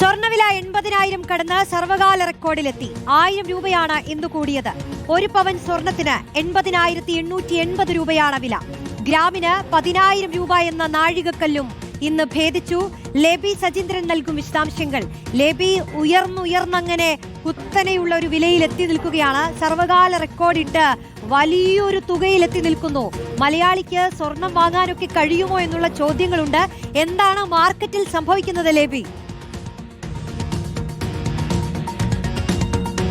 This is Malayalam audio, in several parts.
സ്വർണവില എൺപതിനായിരം കടന്ന് സർവകാല റെക്കോർഡിലെത്തി. ആയിരം രൂപയാണ് ഇന്ന് കൂടിയത്. ഒരു പവൻ സ്വർണത്തിന് എൺപതിനായിരത്തി എണ്ണൂറ്റി എൺപത് രൂപയാണ് വില. ഗ്രാമിന് പതിനായിരം രൂപ എന്ന നാഴികക്കല്ലും ഇന്ന് ഭേദിച്ചു. ലേബി സജീന്ദ്രൻ നൽകും വിശദാംശങ്ങൾ. ലേബി ഉയർന്നുയർന്നങ്ങനെ കുത്തനെയുള്ള ഒരു വിലയിൽ എത്തി നിൽക്കുകയാണ്. സർവകാല റെക്കോർഡിട്ട് വലിയൊരു തുകയിൽ എത്തി നിൽക്കുന്നു. മലയാളിക്ക് സ്വർണം വാങ്ങാനൊക്കെ കഴിയുമോ എന്നുള്ള ചോദ്യങ്ങളുണ്ട്. എന്താണ് മാർക്കറ്റിൽ സംഭവിക്കുന്നത് ലേബി?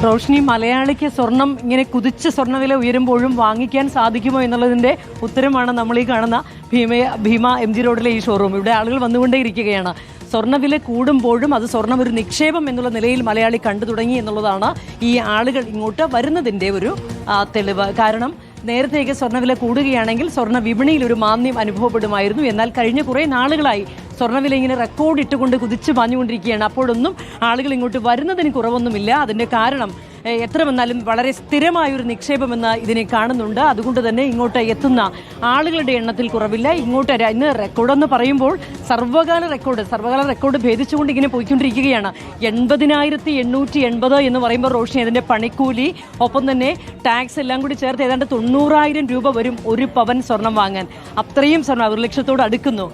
റോഷിനി മലയാളിക്ക് സ്വർണം ഇങ്ങനെ കുതിച്ച് സ്വർണവില ഉയരുമ്പോഴും വാങ്ങിക്കാൻ സാധിക്കുമോ എന്നുള്ളതിന്റെ ഉത്തരമാണ് നമ്മൾ ഈ കാണുന്ന ഭീമ ഭീമ എം ജി റോഡിലെ ഈ ഷോറൂം ഇവിടെ ആളുകൾ വന്നുകൊണ്ടേയിരിക്കുകയാണ്. സ്വർണവില കൂടുമ്പോഴും അത് സ്വർണം ഒരു നിക്ഷേപം എന്നുള്ള നിലയിൽ മലയാളി കണ്ടു തുടങ്ങി എന്നുള്ളതാണ് ഈ ആളുകൾ ഇങ്ങോട്ട് വരുന്നതിന്റെ ഒരു തെളിവ്. കാരണം നേരത്തേക്ക് സ്വർണവില കൂടുകയാണെങ്കിൽ സ്വർണ വിപണിയിൽ ഒരു മാന്ദ്യം അനുഭവപ്പെടുമായിരുന്നു. എന്നാൽ കഴിഞ്ഞ കുറേ നാളുകളായി സ്വർണവില ഇങ്ങനെ റെക്കോർഡ് ഇട്ടുകൊണ്ട് കുതിച്ചു പാഞ്ഞുകൊണ്ടിരിക്കുകയാണ്. അപ്പോഴൊന്നും ആളുകൾ ഇങ്ങോട്ട് വരുന്നതിന് കുറവൊന്നുമില്ല. അതിന്റെ കാരണം എത്ര വന്നാലും വളരെ സ്ഥിരമായ ഒരു നിക്ഷേപമെന്ന് ഇതിനെ കാണുന്നുണ്ട്. അതുകൊണ്ട് തന്നെ ഇങ്ങോട്ട് എത്തുന്ന ആളുകളുടെ എണ്ണത്തിൽ കുറവില്ല. ഇങ്ങോട്ട് ഇന്ന് റെക്കോർഡെന്ന് പറയുമ്പോൾ സർവകാല റെക്കോർഡ് സർവകാല റെക്കോർഡ് ഭേദിച്ചുകൊണ്ട് ഇങ്ങനെ പോയിക്കൊണ്ടിരിക്കുകയാണ്. എൺപതിനായിരത്തി എണ്ണൂറ്റി എൺപത് എന്ന് പറയുമ്പോൾ റോഷനി അതിന്റെ പണിക്കൂലി ഒപ്പം തന്നെ ടാക്സ് എല്ലാം കൂടി ചേർത്ത് ഏതാണ്ട് തൊണ്ണൂറായിരം രൂപ വരും ഒരു പവൻ സ്വർണം വാങ്ങാൻ. അത്രയും സ്വർണം ഒരു ലക്ഷത്തോട് അടുക്കുന്നു.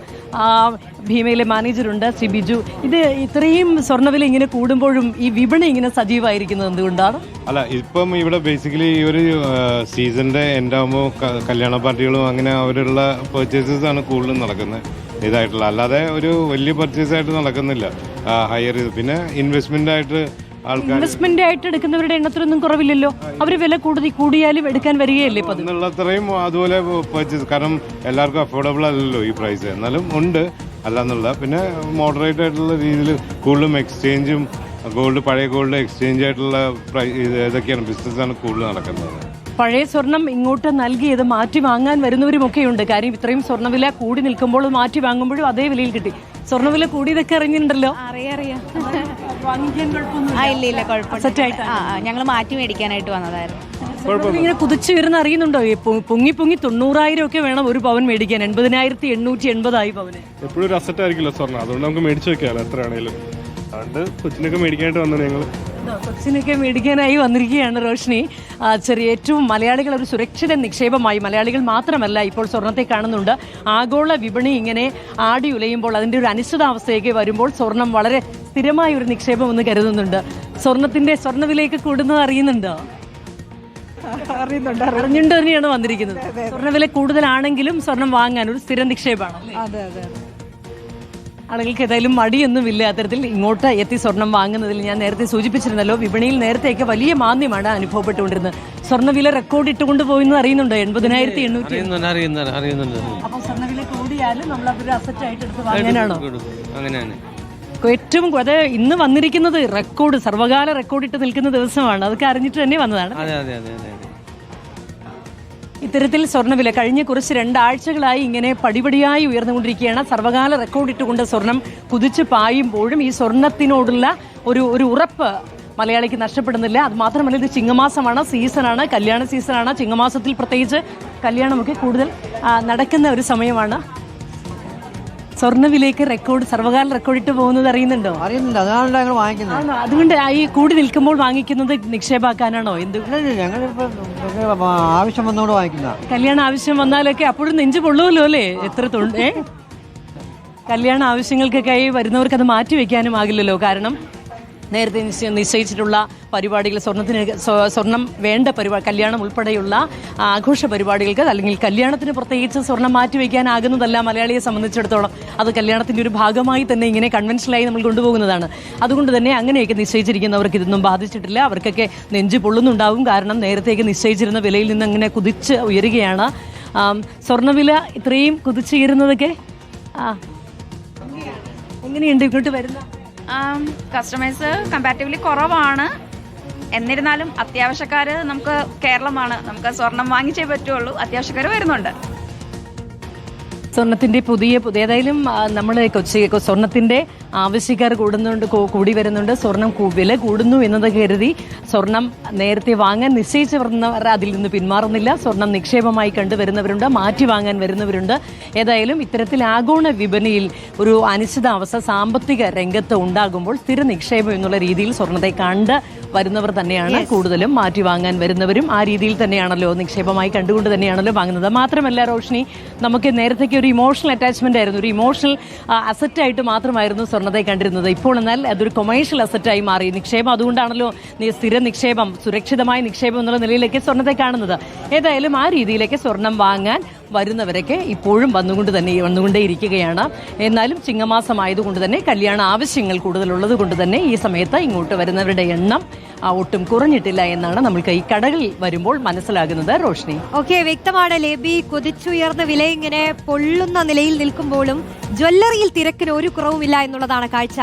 ഭീമയിലെ മാനേജറുണ്ട് ശ്രീ ബിജു. ഇത് ഇത്രയും സ്വർണവില ഇങ്ങനെ കൂടുമ്പോഴും ഈ വിപണി ഇങ്ങനെ സജീവമായിരിക്കുന്നത് എന്തുകൊണ്ടാണ്? അല്ല ഇപ്പം ഇവിടെ ബേസിക്കലി ഈ ഒരു സീസണിന്റെ എൻഡ് ആകുമ്പോൾ കല്യാണ പാർട്ടികളും അങ്ങനെ അവരുള്ള പെർച്ചേസസ് ആണ് കൂടുതലും നടക്കുന്നത് ഇതായിട്ടുള്ള. അല്ലാതെ ഒരു വലിയ പർച്ചേസ് ആയിട്ട് നടക്കുന്നില്ല ഹയർ ഇത്. പിന്നെ ഇൻവെസ്റ്റ്മെന്റ് ആയിട്ട് ഇൻവെസ്റ്റ്മെന്റ് ആയിട്ട് എടുക്കുന്നവരുടെ എണ്ണത്തിലൊന്നും കുറവില്ലല്ലോ. അവർ വില കൂടുതൽ കൂടിയാലും എടുക്കാൻ വരികയല്ലേ അതുപോലെ പർച്ചേസ്. കാരണം എല്ലാവർക്കും അഫോർഡബിൾ അല്ലല്ലോ ഈ പ്രൈസ് എന്നാലും ഉണ്ട്. അല്ലാന്നുള്ള പിന്നെ മോഡറേറ്റ് ആയിട്ടുള്ള രീതിയിൽ കൂടുതലും എക്സ്ചേഞ്ചും ഗോൾഡ് പഴയ ഗോൾഡ് എക്സ്ചേഞ്ച് ആയിട്ടുള്ള ഏതൊക്കെയാണ് ബിസിനസ് ഇതൊക്കെയാണ് ബിസിനസ്സാണ് കൂടുതൽ നടക്കുന്നത്. പഴയ സ്വർണം ഇങ്ങോട്ട് നൽകിയത് മാറ്റി വാങ്ങാൻ വരുന്നവരുമൊക്കെയുണ്ട്. കാര്യം ഇത്രയും സ്വർണവില കൂടി നിൽക്കുമ്പോൾ മാറ്റി വാങ്ങുമ്പോഴും അതേ വിലയിൽ കിട്ടി. സ്വർണവില കൂടിയതൊക്കെ അറിഞ്ഞിട്ടുണ്ടല്ലോ? അറിയാം ഞങ്ങൾ മാറ്റി മേടിക്കാനായിട്ട് വന്നതായിരുന്നു. ഇങ്ങനെ കുതിച്ചു വരുന്ന അറിയുന്നുണ്ടോ? പൊങ്ങി പൊങ്ങി തൊണ്ണൂറായിരം ഒക്കെ വേണം ഒരു പവൻ മേടിക്കാൻ. എൺപതിനായിരത്തി എണ്ണൂറ്റി എൺപതായി പവന്. എപ്പോഴും ഒരു അസറ്റ് ആയിരിക്കില്ല സ്വർണം? അതുകൊണ്ട് നമുക്ക് മേടിച്ചു വെക്കാമല്ലോ എത്രയാണേലും. അതുകൊണ്ട് കൊച്ചിനൊക്കെ മേടിക്കാനായിട്ട് വന്നത് ഞങ്ങൾ കൊച്ചിനൊക്കെ മേടിക്കാനായി വന്നിരിക്കുകയാണ് റോഷിനി. ചെറിയ ഏറ്റവും മലയാളികൾ ഒരു സുരക്ഷിത നിക്ഷേപമായി മലയാളികൾ മാത്രമല്ല ഇപ്പോൾ സ്വർണത്തെ കാണുന്നുണ്ട്. ആഗോള വിപണി ഇങ്ങനെ ആടി ഉലയുമ്പോൾ അതിന്റെ ഒരു അനിശ്ചിതാവസ്ഥയൊക്കെ വരുമ്പോൾ സ്വർണം വളരെ സ്ഥിരമായ ഒരു നിക്ഷേപം എന്ന് കരുതുന്നുണ്ട്. സ്വർണത്തിന്റെ സ്വർണവിലയൊക്കെ കൂടുന്നത് അറിയുന്നുണ്ടോ? അറിയുന്നുണ്ട് അറിഞ്ഞുകൊണ്ട് തന്നെയാണ് വന്നിരിക്കുന്നത്. സ്വർണവില കൂടുതലാണെങ്കിലും സ്വർണം വാങ്ങാൻ ഒരു സ്ഥിര നിക്ഷേപമാണ്. അതെ അതെ ആളുകൾക്ക് ഏതായാലും മടിയൊന്നുമില്ല അത്തരത്തിൽ ഇങ്ങോട്ട് എത്തി സ്വർണം വാങ്ങുന്നതിൽ. ഞാൻ നേരത്തെ സൂചിപ്പിച്ചിരുന്നല്ലോ വിപണിയിൽ നേരത്തെയൊക്കെ വലിയ മാന്ദ്യമാണ് അനുഭവപ്പെട്ടുകൊണ്ടിരുന്നത്. സ്വർണവില റെക്കോർഡ് ഇട്ടുകൊണ്ട് പോയിന്ന് അറിയുന്നുണ്ടോ? എൺപതിനായിരത്തി എണ്ണൂറ്റി അപ്പൊ സ്വർണവില കൂടിയാലും നമ്മൾ അതൊരു അസറ്റ് ആയിട്ട് എടുത്ത് വാങ്ങാനാണോ? അങ്ങനെയാണ്. ഏറ്റവും അത് ഇന്ന് വന്നിരിക്കുന്നത് റെക്കോർഡ് സർവകാല റെക്കോർഡ് ഇട്ട് നിൽക്കുന്ന ദിവസമാണ്. അതൊക്കെ അറിഞ്ഞിട്ട് തന്നെ വന്നതാണ്. അതെ അതെ അതെ അതെ. ഇത്തരത്തിൽ സ്വർണവില കഴിഞ്ഞ കുറച്ച് രണ്ടാഴ്ചകളായി ഇങ്ങനെ പടിപടിയായി ഉയർന്നുകൊണ്ടിരിക്കുകയാണ്. സർവകാല റെക്കോർഡ് ഇട്ടുകൊണ്ട് സ്വർണം കുതിച്ച് പായുമ്പോഴും ഈ സ്വർണത്തിനോടുള്ള ഒരു ഒരു ഉറപ്പ് മലയാളിക്ക് നഷ്ടപ്പെടുന്നില്ല. അത് മാത്രമല്ല ഇത് ചിങ്ങമാസമാണ് സീസണാണ് കല്യാണ സീസണാണ്. ചിങ്ങമാസത്തിൽ പ്രത്യേകിച്ച് കല്യാണമൊക്കെ കൂടുതൽ നടക്കുന്ന ഒരു സമയമാണ്. സ്വർണവിലേക്ക് റെക്കോർഡ് സർവകാല റെക്കോർഡ് ഇട്ട് പോകുന്നത് അറിയുന്നുണ്ടോ? അറിയുന്നില്ല അതാണ് ഞങ്ങൾ വാങ്ങിക്കുന്നത്. ആണോ? അതുകൊണ്ട് ഈ കൂടി നിൽക്കുമ്പോൾ വാങ്ങിക്കുന്നത് നിക്ഷേപാക്കാനാണോ? എന്ത്? ഞങ്ങളിപ്പോൾ ആവശ്യം വന്നോട് വാങ്ങിക്കുന്ന കല്യാണ ആവശ്യം വന്നാലൊക്കെ അപ്പോഴും നെഞ്ചു പൊള്ളുമല്ലോ അല്ലേ? എത്ര തൊണ്ട് കല്യാണ ആവശ്യങ്ങൾക്കൊക്കെയായി വരുന്നവർക്ക് അത് മാറ്റി വെക്കാനും ആകില്ലല്ലോ കാരണം നേരത്തെ നിശ്ചയിച്ചിട്ടുള്ള പരിപാടികൾ സ്വർണത്തിന് സ്വ- സ്വർണം വേണ്ട പരിപാടി കല്യാണം ഉൾപ്പെടെയുള്ള ആഘോഷ പരിപാടികൾക്ക് അല്ലെങ്കിൽ കല്യാണത്തിന് പ്രത്യേകിച്ച് സ്വർണം മാറ്റിവെക്കാനാകുന്നതല്ല മലയാളിയെ സംബന്ധിച്ചിടത്തോളം. അത് കല്യാണത്തിന്റെ ഒരു ഭാഗമായി തന്നെ ഇങ്ങനെ കൺവെൻഷനായി നമ്മൾ കൊണ്ടുപോകുന്നതാണ്. അതുകൊണ്ട് തന്നെ അങ്ങനെയൊക്കെ നിശ്ചയിച്ചിരിക്കുന്നവർക്ക് ഇതൊന്നും ബാധിച്ചിട്ടില്ല. അവർക്കൊക്കെ നെഞ്ചു പൊള്ളുന്നുണ്ടാവും. കാരണം നേരത്തേക്ക് നിശ്ചയിച്ചിരുന്ന വിലയിൽ നിന്ന് അങ്ങനെ കുതിച്ച് ഉയരുകയാണ്. സ്വർണവില ഇത്രയും കുതിച്ചുയരുന്നതൊക്കെ ആ എങ്ങനെയുണ്ട്? ഇങ്ങോട്ട് വരുന്ന കസ്റ്റമേഴ്സ് കമ്പാരിറ്റീവ്ലി കുറവാണ്. എന്നിരുന്നാലും അത്യാവശ്യക്കാർ നമുക്ക് കേരളമാണ്. നമുക്ക് സ്വർണം വാങ്ങിച്ചേ പറ്റുള്ളൂ. അത്യാവശ്യക്കാർ വരുന്നുണ്ട്. സ്വർണത്തിന്റെ പുതിയ പുതിയ ഏതായാലും നമ്മൾ കൊച്ചി സ്വർണത്തിന്റെ ആവശ്യക്കാർ കൂടുന്നുണ്ട് കൂടി വരുന്നുണ്ട്. സ്വർണം വില കൂടുന്നു എന്നത് കരുതി സ്വർണം നേരത്തെ വാങ്ങാൻ നിശ്ചയിച്ചു വരുന്നവർ അതിൽ നിന്ന് പിന്മാറുന്നില്ല. സ്വർണം നിക്ഷേപമായി കണ്ടുവരുന്നവരുണ്ട് മാറ്റി വാങ്ങാൻ വരുന്നവരുണ്ട്. ഏതായാലും ഇത്തരത്തിൽ ആഗോള വിപണിയിൽ ഒരു അനിശ്ചിതാവസ്ഥ സാമ്പത്തിക രംഗത്ത് ഉണ്ടാകുമ്പോൾ സ്ഥിര നിക്ഷേപം എന്നുള്ള രീതിയിൽ സ്വർണത്തെ കണ്ട് വരുന്നവർ തന്നെയാണ് കൂടുതലും മാറ്റി വാങ്ങാൻ വരുന്നവരും ആ രീതിയിൽ തന്നെയാണല്ലോ നിക്ഷേപമായി കണ്ടുകൊണ്ട് തന്നെയാണല്ലോ വാങ്ങുന്നത്. മാത്രമല്ല റോഷിനി നമുക്ക് നേരത്തേക്ക് ഒരു ഇമോഷണൽ അറ്റാച്ച്മെന്റ് ആയിരുന്നു. ഒരു ഇമോഷണൽ അസറ്റായിട്ട് മാത്രമായിരുന്നു സ്വർണത്തെ കണ്ടിരുന്നത്. ഇപ്പോൾ എന്നാൽ അതൊരു കൊമേഴ്ഷ്യൽ അസറ്റായി മാറി. നിക്ഷേപം അതുകൊണ്ടാണല്ലോ സ്ഥിര നിക്ഷേപം സുരക്ഷിതമായ നിക്ഷേപം എന്നുള്ള നിലയിലേക്ക് സ്വർണത്തെ കാണുന്നത്. ഏതായാലും ആ രീതിയിലേക്ക് സ്വർണം വാങ്ങാൻ വരുന്നവരൊക്കെ ഇപ്പോഴും വന്നുകൊണ്ട് തന്നെ വന്നുകൊണ്ടേ ഇരിക്കുകയാണ് എന്നാലും ചിങ്ങമാസമായതുകൊണ്ട് തന്നെ കല്യാണ ആവശ്യങ്ങൾ കൂടുതലുള്ളത് കൊണ്ട് തന്നെ ഈ സമയത്ത് ഇങ്ങോട്ട് വരുന്നവരുടെ എണ്ണം ഒട്ടും കുറഞ്ഞിട്ടില്ല എന്നാണ് നമ്മൾക്ക് ഈ കടകളിൽ വരുമ്പോൾ മനസ്സിലാകുന്നത്. റോഷ്നി. ഓക്കെ വ്യക്തമാണ്. ലേബി കൊതിച്ചുയർന്ന വില ഇങ്ങനെ പൊള്ളുന്ന നിലയിൽ നിൽക്കുമ്പോഴും ജ്വല്ലറിയിൽ തിരക്കിന് ഒരു കുറവുമില്ല എന്നുള്ളതാണ് കാഴ്ച.